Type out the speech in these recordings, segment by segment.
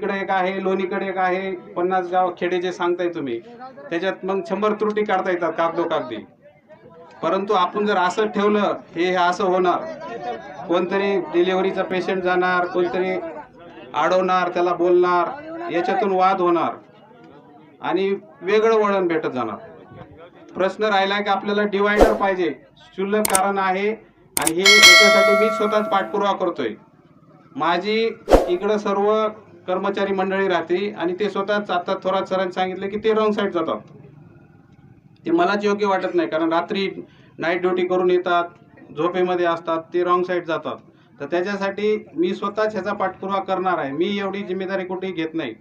इकडे एक आहे लोणीकडे एक आहे पन्नास गाव खेडे जे सांगताय तुम्ही त्याच्यात मग शंभर त्रुटी काढता येतात कागदो कागदी परंतु आपण जर असं ठेवलं हे हे असं होणार. कोणतरी डिलिव्हरीचा पेशंट जाणार कोणतरी अडवणार त्याला बोलणार याच्यातून वाद होणार. आणि वेगळं वळण भेटत जाणार. प्रश्न राहिला की आपल्याला डिवायडर पाहिजे. शुल्लक कारण आहे आणि हे याच्यासाठी मी स्वतःच पाठपुरावा करतोय. माझी इकडं सर्व कर्मचारी मंडळी राहते आणि ते स्वतःच आता थोरात सरांनी सांगितलं की ते रॉंग साईड जातात. ते मलाच योग्य वाटत नाही कारण रात्री नाईट ड्युटी करून येतात झोपेमध्ये असतात ते रॉंग साईड जातात. तर त्याच्यासाठी मी स्वतःच ह्याचा पाठपुरावा करणार आहे. मी एवढी जिम्मेदारी कुठेही घेत नाही.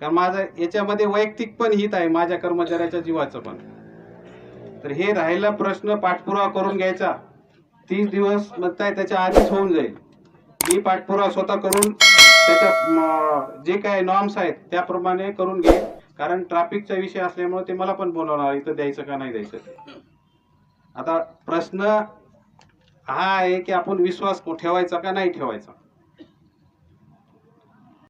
कारण माझं याच्यामध्ये वैयक्तिक पण हित आहे माझ्या कर्मचाऱ्याच्या जीवाचं पण. तर हे राहिला प्रश्न पाठपुरावा करून घ्यायचा. तीस दिवस म्हणताय त्याच्या आधीच होऊन जाईल. मी पाठपुरा स्वतः करून त्याच्या जे काय नॉर्म्स आहेत त्याप्रमाणे करून घे कारण ट्रॅफिकचा विषय असल्यामुळे ते मला पण बोलवणार इथं द्यायचं का नाही द्यायचं ते. आता प्रश्न हा आहे की आपण विश्वास ठेवायचा का नाही ठेवायचा